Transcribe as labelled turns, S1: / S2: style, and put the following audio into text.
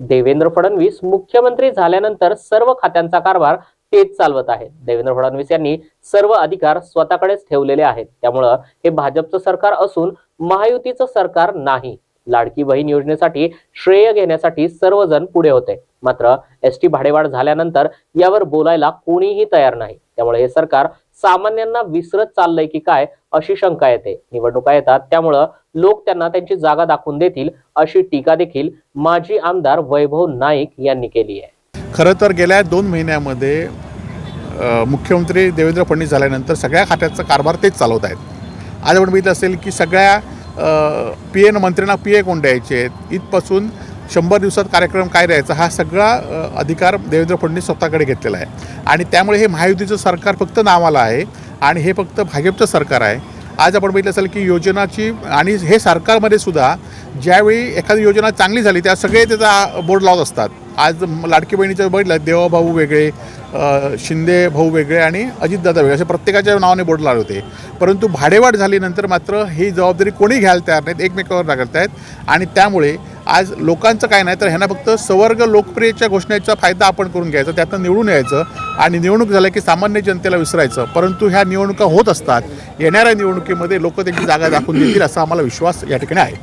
S1: देवेंद्र फडणवीस मुख्यमंत्री झाल्यानंतर सर्व खात्यांचा कारभार तेच चालवत आहेत. देवेंद्र फडणवीस यांनी सर्व अधिकार स्वतःकडेच ठेवलेले आहेत. त्यामुळं हे भाजपचं सरकार असून महायुतीचं सरकार नाही. लाडकी बहीण योजनेसाठी श्रेय घेण्यासाठी सर्वजण पुढे होते. मात्र एस टी भाडेवाढ झाल्यानंतर यावर बोलायला कोणीही तयार नाही. त्यामुळे हे सरकार सामान्यांना विसरत चाललंय की काय अशी शंका येते. निवडणुका येतात. त्यामुळं लोक त्यांना त्यांची जागा दाखवून देतील अशी टीका देखील माजी आमदार वैभव नाईक यांनी केली आहे.
S2: खरं तर गेल्या दोन महिन्यामध्ये मुख्यमंत्री देवेंद्र फडणवीस झाल्यानंतर सगळ्या खात्याचा कारभार तेच चालवत आहेत. आज आपण बघितलं असेल की सगळ्या पी एन मंत्र्यांना पी ए कोण द्यायचे आहेत? इथपासून शंभर दिवसात कार्यक्रम काय द्यायचा? हा सगळा अधिकार देवेंद्र फडणवीस स्वतःकडे घेतलेला आहे. आणि त्यामुळे हे महायुतीचं सरकार फक्त नावाला आहे. आणि हे फक्त भाजपचं सरकार आहे. आज आपण बघितलं असेल की योजनाची आणि हे सरकारमध्ये सुद्धा ज्यावेळी एखादी योजना चांगली झाली त्या सगळे त्याचा बोर्ड लावत असतात. आज लाडकी बहिणीचं बघितलं देवाभाऊ वेगळे शिंदे भाऊ वेगळे आणि अजितदादा वेगळे असे प्रत्येकाच्या नावाने बोर्ड लावले होते. परंतु भाडेवाढ झाल्यानंतर मात्र ही जबाबदारी कोणी घ्यायला तयार नाहीत एकमेकावर नाकारत आहेत आणि त्यामुळे आज लोकांचं काय नाही तर ह्यांना फक्त सवर्ग लोकप्रियच्या घोषणेचा फायदा आपण करून घ्यायचा त्यातनं निवडून यायचं आणि निवडणूक झालं की सामान्य जनतेला विसरायचं. परंतु ह्या निवडणुका होत असतात येणाऱ्या निवडणुकीमध्ये लोक त्यांची जागा दाखवून देतील असा आम्हाला विश्वास या ठिकाणी आहे.